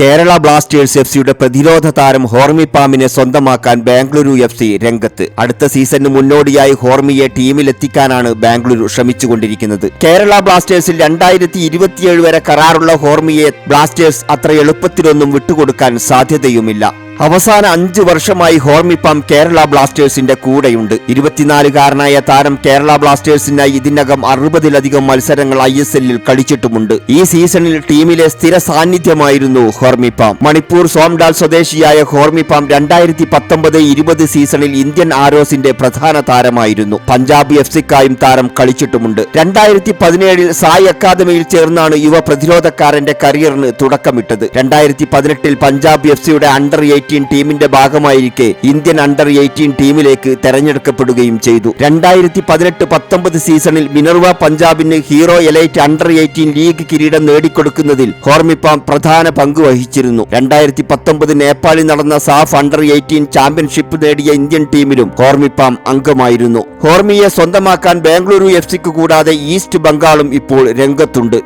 Kerala Blasters F സിയുടെ പ്രതിരോധ താരം ഹോർമി പാമിനെ സ്വന്തമാക്കാൻ ബാംഗ്ലൂരു എഫ് സി രംഗത്ത്. അടുത്ത സീസണിന് മുന്നോടിയായി ഹോർമിയെ ടീമിലെത്തിക്കാനാണ് ബാംഗ്ലൂരു ശ്രമിച്ചുകൊണ്ടിരിക്കുന്നത്. കേരള ബ്ലാസ്റ്റേഴ്സിൽ രണ്ടായിരത്തി ഇരുപത്തിയേഴ് വരെ കരാറുള്ള ഹോർമിയെ ബ്ലാസ്റ്റേഴ്സ് അത്ര എളുപ്പത്തിലൊന്നും വിട്ടുകൊടുക്കാൻ സാധ്യതയുമില്ല. അവസാന അഞ്ച് വർഷമായി ഹോർമിപ്പം കേരള ബ്ലാസ്റ്റേഴ്സിന്റെ കൂടെയുണ്ട്. ഇരുപത്തിനാലുകാരനായ താരം കേരള ബ്ലാസ്റ്റേഴ്സിനായി ഇതിനകം അറുപതിലധികം മത്സരങ്ങൾ ഐ എസ് എല്ലിൽ കളിച്ചിട്ടുമുണ്ട്. ഈ സീസണിൽ ടീമിലെ സ്ഥിര സാന്നിധ്യമായിരുന്നു ഹോർമിപ്പാം മണിപ്പൂർ സോംഡാൽ സ്വദേശിയായ ഹോർമിപ്പാം രണ്ടായിരത്തി പത്തൊമ്പത് ഇരുപത് സീസണിൽ ഇന്ത്യൻ ആരോസിന്റെ പ്രധാന താരമായിരുന്നു. പഞ്ചാബ് എഫ് സിക്കായും താരം കളിച്ചിട്ടുമുണ്ട്. രണ്ടായിരത്തി പതിനേഴിൽ സായ് അക്കാദമിയിൽ ചേർന്നാണ് യുവ പ്രതിരോധക്കാരന്റെ കരിയറിന് തുടക്കമിട്ടത്. രണ്ടായിരത്തി പതിനെട്ടിൽ പഞ്ചാബ് എഫ് സിയുടെ അണ്ടർ എയ്റ്റീൻ ടീമിന്റെ ഭാഗമായിരിക്കെ ഇന്ത്യൻ അണ്ടർ എയ്റ്റീൻ ടീമിലേക്ക് തെരഞ്ഞെടുക്കപ്പെടുകയും ചെയ്തു. രണ്ടായിരത്തി പതിനെട്ട് പത്തൊമ്പത് സീസണിൽ Minerva പഞ്ചാബിന് Hero Elite under eighteen league കിരീടം നേടിക്കൊടുക്കുന്നതിൽ ഹോർമിപ്പാം പ്രധാന പങ്ക് വഹിച്ചിരുന്നു. രണ്ടായിരത്തി പത്തൊമ്പത് നേപ്പാളിൽ നടന്ന സാഫ് അണ്ടർ എയ്റ്റീൻ ചാമ്പ്യൻഷിപ്പ് നേടിയ ഇന്ത്യൻ ടീമിലും ഹോർമിപ്പാം അംഗമായിരുന്നു. ഹോർമിയെ സ്വന്തമാക്കാൻ ബാംഗ്ലൂരു എഫ് സിക്ക് കൂടാതെ ഈസ്റ്റ് ബംഗാളും ഇപ്പോൾ രംഗത്തുണ്ട്.